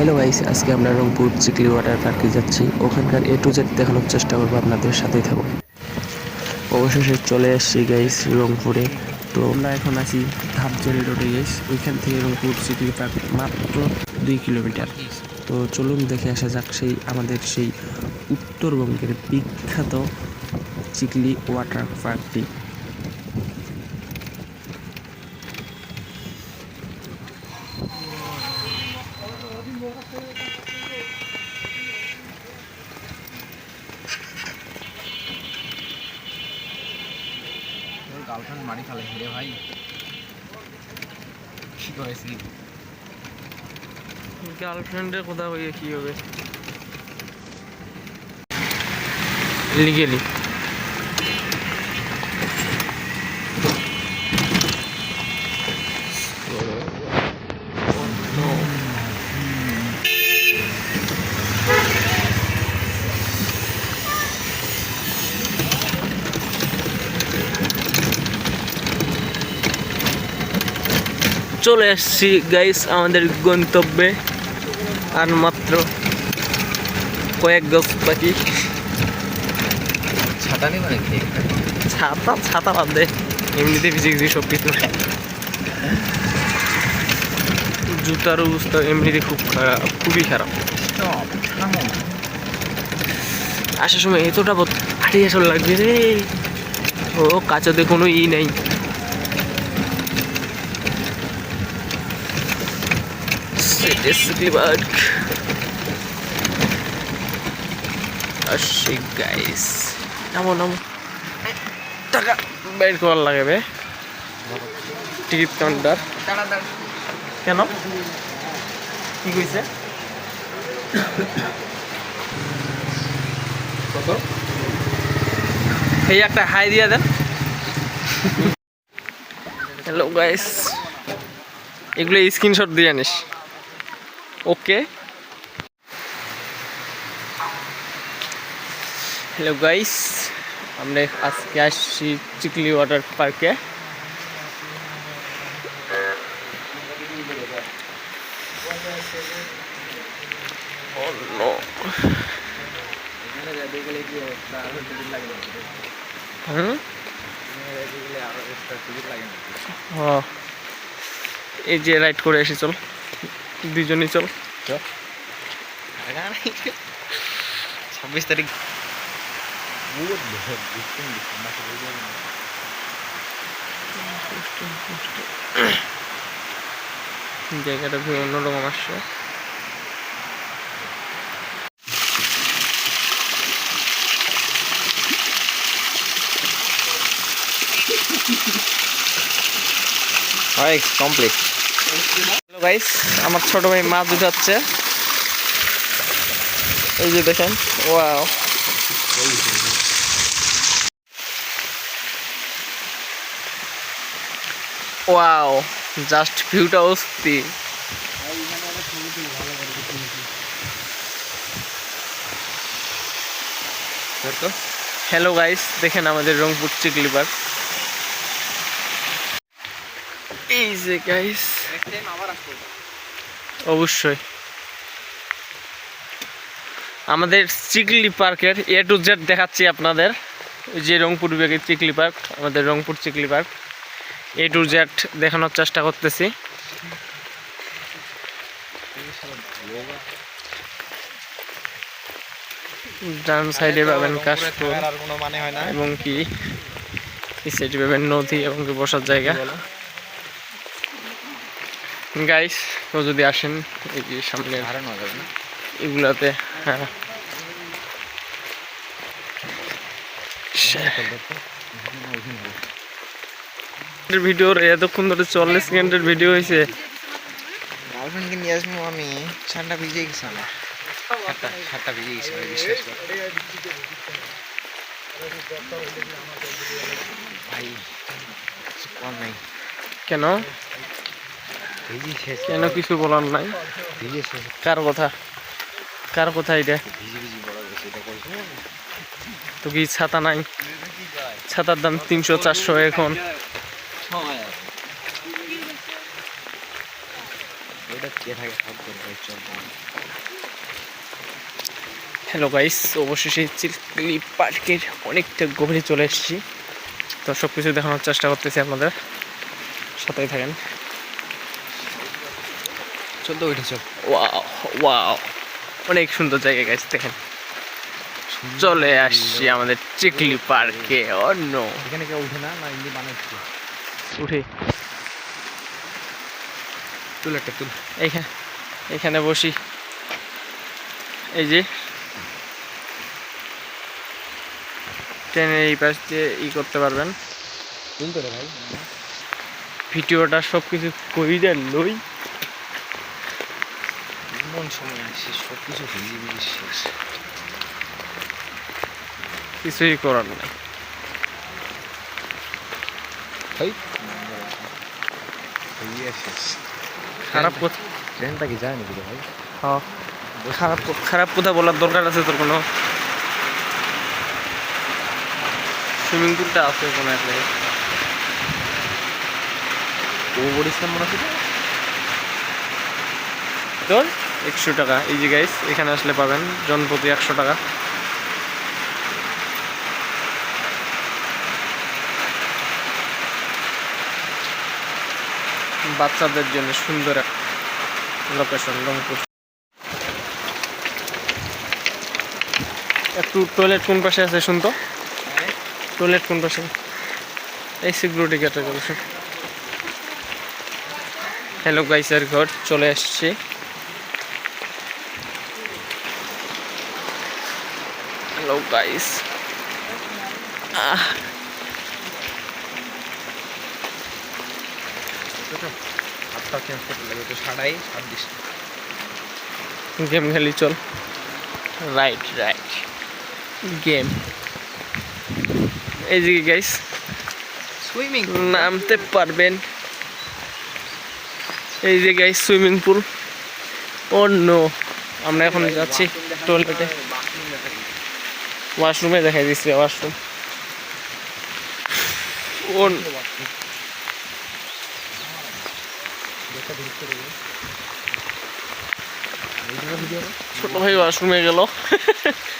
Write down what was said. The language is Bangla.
হ্যালো গাইস আজকে আমরা রংপুর চিকলি ওয়াটার পার্কে যাচ্ছি। ওখানকার এ টু জেড দেখানোর চেষ্টা করব আপনাদের সাথেই থাকব। অবশেষে চলে এসেছি গাইস রংপুরে। তো আমরা এখন আছি ধাপজারি রোডে গেস ওইখান থেকে রংপুর চিকলি পার্ক মাত্র দুই কিলোমিটার। তো চলুন দেখে আসা যাক সেই আমাদের সেই উত্তরবঙ্গের বিখ্যাত চিকলি ওয়াটার পার্কটি তোর মারি ফেলে রে ভাই। কি করেছি গার্লফ্রেন্ডের কথা হইয়া কি হবে? লিগেলি চলে এসছি গাইস আমাদের গন্তব্যে। আর মাত্র কয়েক গজ বাকি। ছাতা নেই মানে ছাতা ছাতা বাদ এমনিতে ভিজে গেছি সব কিছু। জুতার অবস্থা এমনিতে খুব খারাপ খুবই খারাপ। আসার সময় এতটা ভারী আসল লাগবে রে। ও কাঁচাতে কোনো ই নেই। আসি গাইস নামো নামো। টাকা বের করার লাগে বে। Ticket counter. কেন? কি কইছে? কত? এই একটা হাই দিয়ে দেন। হ্যালো গাইস এগুলো স্ক্রিনশট দিয়ে আনিস। ওকে হ্যালো গাইস আমরা আজকে আসছি চিকলি ওয়াটার পার্কে এই যে রাইড করে এসে চল। দুজনই চল। ছাব্বিশ তারিখ। জায়গাটা খুবই অন্যরকম আসছে। হয় কমপ্লিট হ্যালো গাইস আমার ছোট ভাই মাছ উঠাচ্ছে এই যে দেখেন ওয়াও ওয়াও জাস্ট ভিউটা অস্থির তো হ্যালো গাইস দেখেন আমাদের রংপুর চিকলি পার্ক এই যে গাইস অবশ্যই। আমাদের চিকলি পার্কের এ টু জেড দেখাচ্ছি আপনাদের। যে রংপুর বিভাগের চিকলি পার্ক আমাদের Rangpur Chikli park. A to Z দেখানোর চেষ্টা করতেছি। ডান সাইডে পাবেন কাশফুল মানে এবং কি সাইডে পাবেন নদী এবং কি বসার জায়গা। গাইস তো যদি আসেন এই যে সামনে হারানো যাবে না? এগুলাতে হ্যাঁ। ভিডিওর এতক্ষণ ধরে চল্লিশ সেকেন্ডের ভিডিও হয়েছে গার্লফ্রেন্ডকে নিয়ে আসব আমি ঠান্ডা ভিজে গেছে আমার। সাতটা সাতটা ভিজে গেছে ভাই বিশ্বাস কর। ভাই কম নাই। কেন? কেন কিছু বলার নাই? কার। কথা? কার কথা এটা? তো কি ছাতা নাই? ছাতার দাম তিনশো চারশো এখন। হ্যালো গাইস অবশেষে চিলকলি পার্কের অনেকটা গভীরে চলে এসেছি। তো সব কিছু দেখানোর চেষ্টা করতেছি আপনাদের। সাথেই থাকেন। চল তো ওইটা চল ওয়াও অনেক সুন্দর জায়গা গাইস দেখেন। চলে আসছি আমাদের চিকলি পার্কে। অন্য এখানে কেউ উঠে না না এমনি বানাচ্ছি। উঠে। তুল একটা তুল। এইখানে এখানে বসি। এই যে। ট্রেনের এই পাশ দিয়ে ই করতে পারবেন। ভাই। ভিডিওটা সব কিছু কই দেন লই। সময় সব কিছু ভিজে ভিজে শেষ। কিছুই করার নাই। শেষ। খারাপ কথা ট্রেনটা কি যায় নাকি ভাই? হ্যাঁ, খারাপ খারাপ কথা বলার দরকার আছে তোর কোনো? সুইমিং পুলটা আছে কোনো এক জায়গায়? ও মনে আছে তোর? একশো টাকা। এই যে গাইস এখানে আসলে পাবেন জন প্রতি একশো টাকা। বাচ্চাদের জন্য সুন্দর লোকেশন রংপুর। একটু টয়লেট কোন পাশে আছে শুনতো টয়লেট কোন পাশে? এই সিকিউরিটি কথা হ্যালো গাইসের ঘর, চলে আসছে হ্যালো গাইস সাড়াই ছাব্বিশ গেম খেলি চল। Right right game. এই যে গাইস সুইমিং নামতে পারবেন। এই যে গাইস সুইমিং পুল ও নো আমরা এখন যাচ্ছি টয়লেটে ওয়াশরুমে দেখাই দিচ্ছি ওয়াশরুম। ছোট ভাই ওয়াশরুমে গেল।